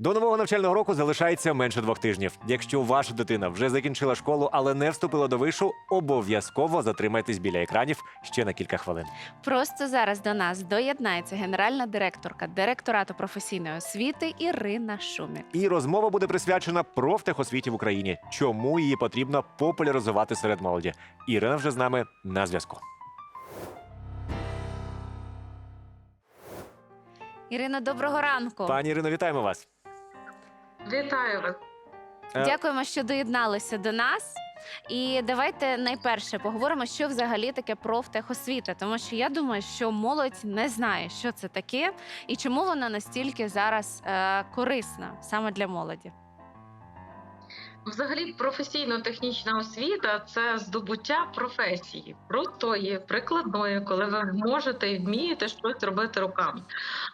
До нового навчального року залишається менше двох тижнів. Якщо ваша дитина вже закінчила школу, але не вступила до вишу, обов'язково затримайтесь біля екранів ще на кілька хвилин. Просто зараз до нас доєднається генеральна директорка директорату професійної освіти Ірина Шумік. І розмова буде присвячена профтехосвіті в Україні. Чому її потрібно популяризувати серед молоді? Ірина вже з нами на зв'язку. Ірина, доброго ранку. Пані Ірино, вітаємо вас. Вітаю вас. Е, Дякуємо, що доєдналися до нас. І давайте найперше поговоримо, що взагалі таке профтехосвіта, тому що я думаю, що молодь не знає, що це таке, і чому вона настільки зараз е, корисна саме для молоді. Взагалі, професійно-технічна освіта це здобуття професії, простої, прикладної, коли ви можете і вмієте щось робити руками.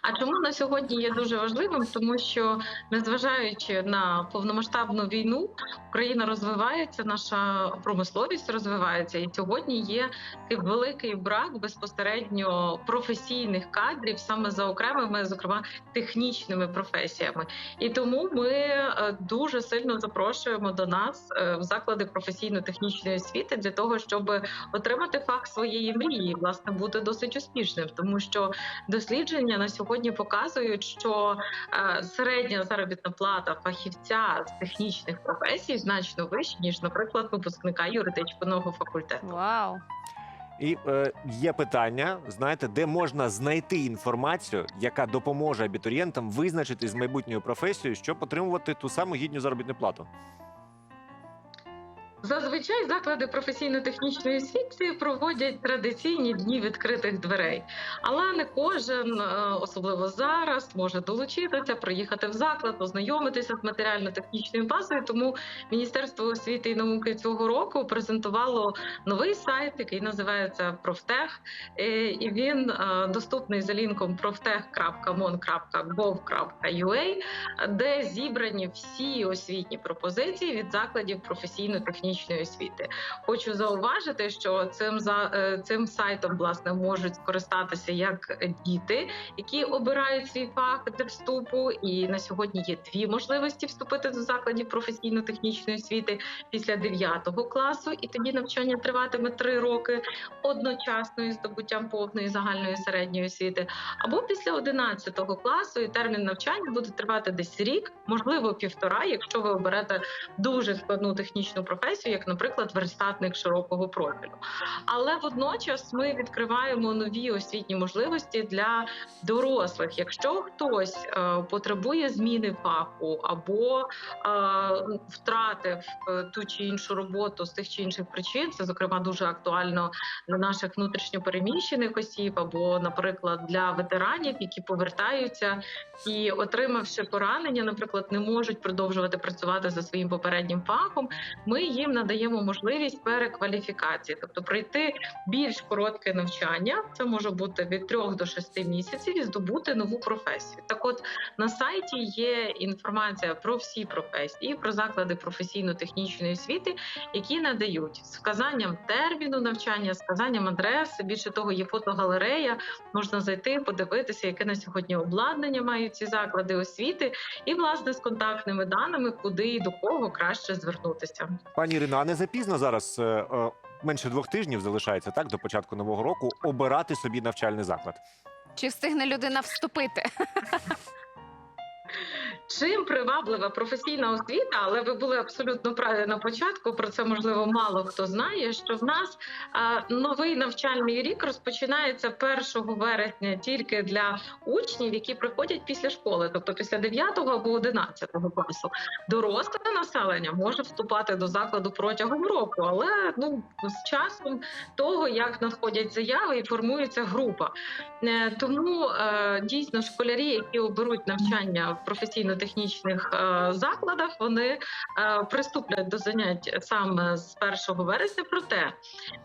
А чому на сьогодні є дуже важливим? Тому що, незважаючи на повномасштабну війну, Україна розвивається, наша промисловість розвивається, і сьогодні є такий великий брак безпосередньо професійних кадрів саме за окремими, зокрема технічними професіями. І тому ми е, дуже сильно запрошуємо до нас е, в заклади професійно-технічної освіти для того, щоб отримати фах своєї мрії, і, власне, бути досить успішним, тому що дослідження на сьогодні показують, що е, середня заробітна плата фахівця з технічних професій значно вища, ніж, наприклад, випускника юридичного факультету. Вау! І е, є питання: знаєте, де можна знайти інформацію, яка допоможе абітурієнтам визначити з майбутньою професією, щоб отримувати ту саму гідну заробітну плату. Зазвичай заклади професійно-технічної освіти проводять традиційні дні відкритих дверей, але не кожен, е, особливо зараз, може долучитися, приїхати в заклад, ознайомитися з матеріально-технічною базою. Тому Міністерство освіти і науки цього року презентувало новий сайт, який називається Профтех, Е, і він е, доступний за лінком proftech.mon.gov.ua, де зібрані всі освітні пропозиції від закладів професійно-технічної освіти. Хочу зауважити, що цим за е, цим сайтом власне можуть скористатися як діти, які обирають свій фах для вступу. І на сьогодні є дві можливості вступити до закладів професійно-технічної освіти після 9 класу, і тоді навчання триватиме 3 роки одночасно із здобуттям повної загальної середньої освіти, або після 11 класу і термін навчання буде тривати десь рік, можливо, півтора, якщо ви оберете дуже складну технічну професію, як, наприклад, верстатник широкого профілю. Але водночас ми відкриваємо нові освітні можливості для дорослих. Якщо хтось е, потребує зміни фаху або е, втратив е, ту чи іншу роботу з тих чи інших причин, це зокрема дуже актуально для наших внутрішньопереміщених осіб, або, наприклад, для ветеранів, які повертаються і, отримавши поранення, наприклад, не можуть продовжувати працювати за своїм попереднім фахом. Ми їм надаємо можливість перекваліфікації, тобто пройти більш коротке навчання. Це може бути від 3 до 6 місяців і здобути нову професію. Так, от на сайті є інформація про всі професії, про заклади професійно-технічної освіти, які надають з вказанням терміну навчання, з вказанням адреси. Більше того, є фотогалерея. Можна зайти, подивитися, яке на сьогодні обладнання мають ці заклади освіти, і власне з контактними даними, куди і до кого краще звернутися. Пані Ірино, а не запізно зараз е, е, менше двох тижнів залишається так до початку нового року обирати собі навчальний заклад. Чи встигне людина вступити? Чим приваблива професійна освіта, але ви були абсолютно праві на початку. Про це можливо мало хто знає. Що в нас новий навчальний рік розпочинається 1 вересня тільки для учнів, які приходять після школи, тобто після 9 або 11 класу. Доросле населення може вступати до закладу протягом року, але ну з часом того, як надходять заяви і формується група. Е, Тому е, дійсно школярі, які оберуть навчання в професійно-технічних е, закладах, вони е, приступлять до занять саме з 1 вересня. Проте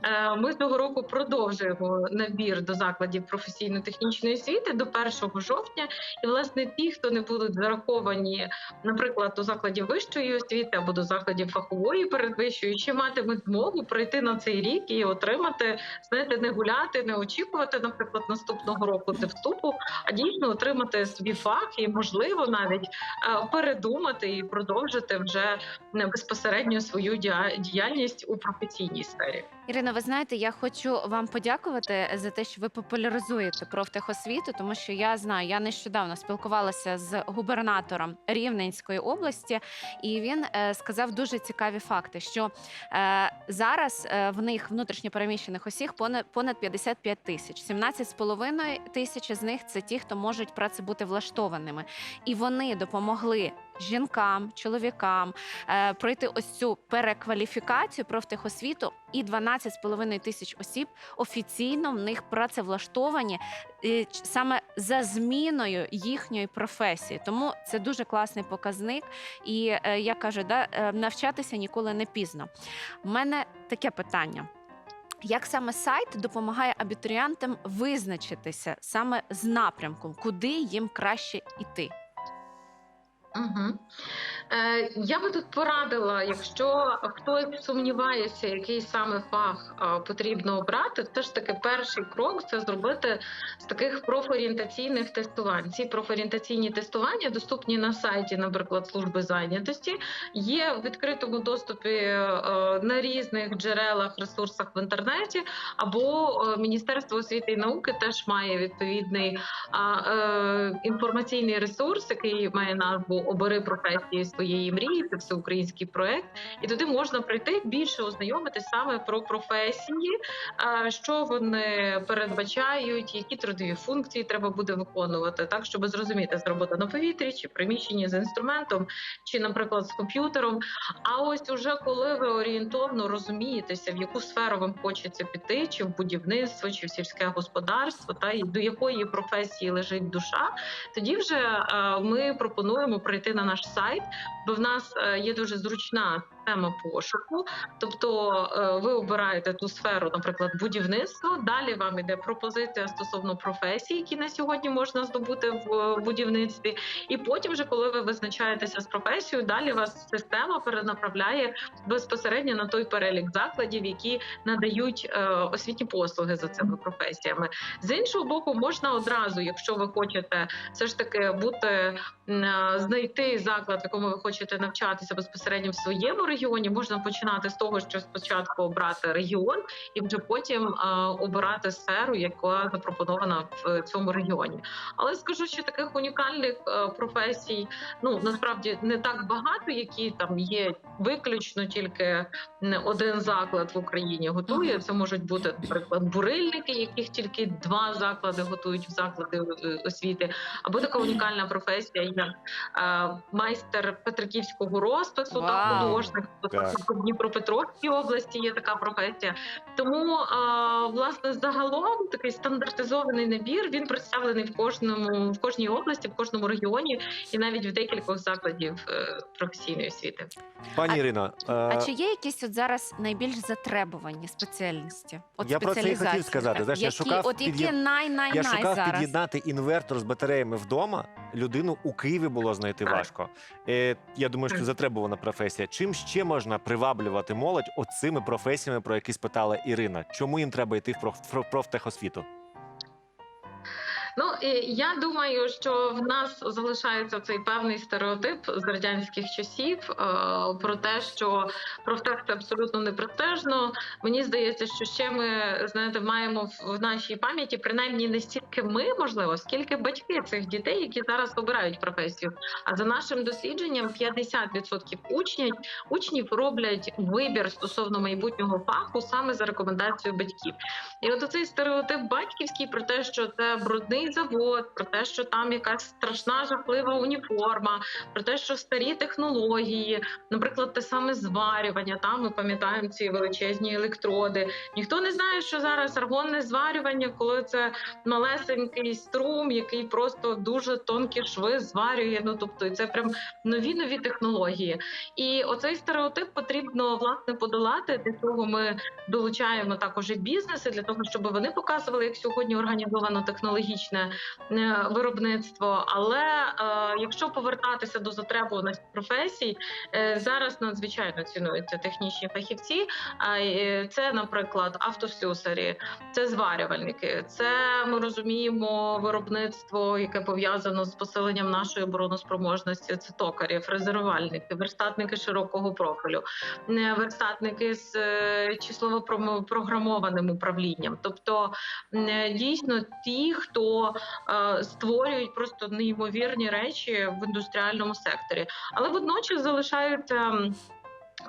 е, ми цього року продовжуємо набір до закладів професійно-технічної освіти до 1 жовтня. І власне ті, хто не будуть зараховані, наприклад, до закладів вищої освіти або до закладів фахової передвищої, ще матимуть змогу прийти на цей рік і отримати, знаєте, не гуляти, не очікувати, наприклад, наступного року для вступу, а дійсно отримати свій фах і можливо навіть передумати і продовжити вже е, безпосередньо свою діяльність у професійній сфері. Ірино, ви знаєте, я хочу вам подякувати за те, що ви популяризуєте профтехосвіту, тому що я знаю, я нещодавно спілкувалася з губернатором Рівненської області, і він е, сказав дуже цікаві факти, що е, зараз е, в них внутрішньопереміщених осіб понад понад 55 тисяч. 17,5 тисяч з них це ті, хто можуть працебути влаштованими, і вони допомогли. Жінкам, чоловікам е, пройти ось цю перекваліфікацію профтехосвіту, і 12,5 тисяч осіб офіційно в них працевлаштовані саме за зміною їхньої професії. Тому це дуже класний показник. І е, я кажу, да, е, навчатися ніколи не пізно. У мене таке питання. Як саме сайт допомагає абітурієнтам визначитися саме з напрямком, куди їм краще йти? Угу. Е, я би тут порадила, якщо хтось сумнівається, який саме фах е, потрібно обрати, все ж таки перший крок це зробити з таких профорієнтаційних тестувань. Ці профорієнтаційні тестування доступні на сайті, наприклад, служби зайнятості, є в відкритому доступі е, на різних джерелах, ресурсах в інтернеті, або Міністерство освіти і науки теж має відповідний інформаційний ресурс, який має назву Обери професії своєї мрії. Це всеукраїнський проект, і туди можна прийти більше ознайомитись саме про професії, що вони передбачають, які трудові функції треба буде виконувати, так щоб зрозуміти з робота на повітрі, чи приміщенні з інструментом, чи, наприклад, з комп'ютером. А ось уже коли ви орієнтовно розумієтеся, в яку сферу вам хочеться піти, чи в будівництво, чи в сільське господарство, та і до якої професії лежить душа, тоді вже ми пропонуємо прийти на наш сайт, бо в нас е, є дуже зручна система пошуку. Тобто е, ви обираєте ту сферу, наприклад, будівництво. Далі вам іде пропозиція стосовно професій, які на сьогодні можна здобути в е, будівництві. І потім, вже коли ви визначаєтеся з професією, далі вас система перенаправляє безпосередньо на той перелік закладів, які надають е, освітні послуги за цими професіями. З іншого боку, можна одразу, якщо ви хочете все ж таки бути знайти заклад, якому ви хочете навчатися безпосередньо в своєму регіоні, можна починати з того, що спочатку обрати регіон, і вже потім е, обирати сферу, яка запропонована в цьому регіоні. Але скажу, що таких унікальних е, професій ну насправді не так багато, які там є виключно тільки один заклад в Україні готує. Це можуть бути, наприклад, бурильники, яких тільки два заклади готують в заклади е, освіти, або така унікальна професія, як е, майстер Петриківського розпису та Вау. художник. Так. В Дніпропетровській області є така професія. Тому е, власне загалом такий стандартизований набір він представлений в кожному в кожній області, в кожному регіоні і навіть в декількох закладів е, професійної освіти. Пані А- Ірино, е, А чи є якісь от зараз найбільш затребувані спеціальності? От Я про це і хотів сказати. Знаєш, я які, шукав от які під'єд- най-най-най я шукав зараз? під'єднати інвертор з батареями вдома. Людину у Києві було знайти важко. Е, я думаю, що затребувана професія. Чим ще можна приваблювати молодь оцими професіями, про які спитала Ірина? Чому їм треба йти в проф- проф- профтехосвіту? Ну я думаю, що в нас залишається цей певний стереотип з радянських часів е, про те, що профтех це абсолютно не престижно. Мені здається, що ще ми знаєте, маємо в нашій пам'яті принаймні не стільки ми, можливо, скільки батьки цих дітей, які зараз обирають професію. А за нашим дослідженням, 50% учнів учнів роблять вибір стосовно майбутнього фаху саме за рекомендацією батьків. І от цей стереотип батьківський про те, що це брудний завод, про те, що там якась страшна жахлива уніформа, про те, що старі технології, наприклад, те саме зварювання. Там ми пам'ятаємо ці величезні електроди. Ніхто не знає, що зараз аргонне зварювання, коли це малесенький струм, який просто дуже тонкі шви зварює. Ну тобто, це прям нові нові технології. І оцей стереотип потрібно власне подолати. Для цього ми долучаємо також і бізнеси для того, щоб вони показували, як сьогодні організовано технологічне е, виробництво. Але е, якщо повертатися до затребуваності професій, е, зараз надзвичайно цінуються технічні фахівці. А це, наприклад, автослюсарі, це зварювальники, це ми розуміємо виробництво, яке пов'язано з посиленням нашої обороноспроможності. Це токарі, фрезерувальники, верстатники широкого профілю, верстатники з е, числово-програмованим управлінням. Тобто дійсно ті, хто е, створюють просто неймовірні речі в індустріальному секторі, але водночас залишаються.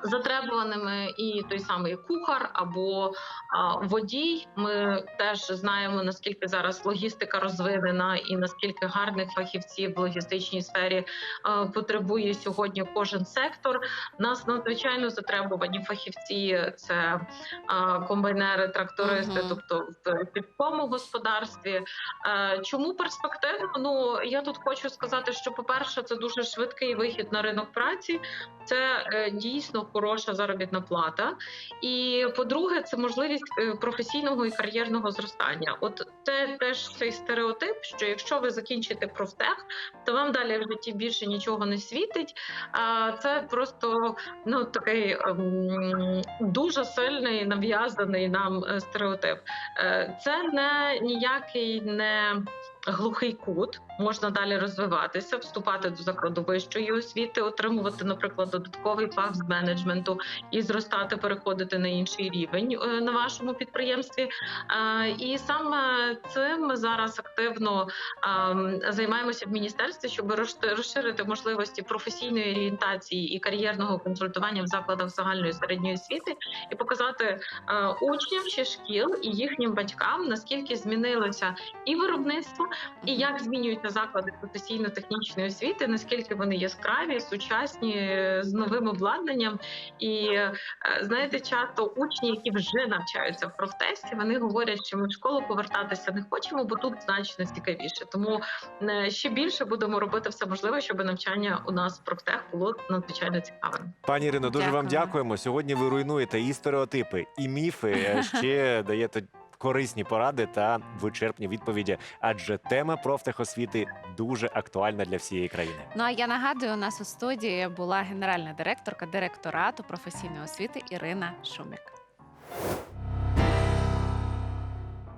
Затребуваними і той самий кухар або а, водій. Ми теж знаємо наскільки зараз логістика розвинена, і наскільки гарних фахівців в логістичній сфері а, потребує сьогодні кожен сектор. Нас надзвичайно затребувані фахівці. Це а, комбайнери, трактористи, Мгм. тобто в сільському господарстві. Е, Чому перспективно? Ну я тут хочу сказати, що по-перше, це дуже швидкий вихід на ринок праці. Це е, дійсно хороша заробітна плата. І по-друге, це можливість е, професійного і кар'єрного зростання. От це теж цей стереотип, що якщо ви закінчите профтех, то вам далі в житті більше нічого не світить. А це просто ну такий ем, дуже сильний нав'язаний нам е, стереотип. Е, Це не ніякий не глухий кут. Можна далі розвиватися, вступати до закладу вищої освіти, отримувати, наприклад, додатковий фах з менеджменту і зростати, переходити на інший рівень е, на вашому підприємстві. Е, І саме цим ми зараз активно ем, займаємося в міністерстві, щоб розширити можливості професійної орієнтації і кар'єрного консультування в закладах загальної середньої освіти і показати е, учням чи шкіл і їхнім батькам наскільки змінилося і виробництво, і як змінюються заклади професійно-технічної освіти, наскільки вони яскраві, сучасні е, з новим обладнанням. І е, знаєте, часто учні, які вже навчаються в профтесті, вони говорять, що ми в школу повертатися не хочемо, бо тут значно цікавіше. Тому е, ще більше будемо робити все можливе, щоб навчання у нас в профтех було надзвичайно цікавим. Пані Ірино, дуже вам дякуємо. Сьогодні ви руйнуєте і стереотипи, і міфи. Ще даєте корисні поради та вичерпні відповіді. Адже тема профтехосвіти дуже актуальна для всієї країни. Ну а я нагадую, у нас у студії була генеральна директорка директорату професійної освіти Ірина Шумік.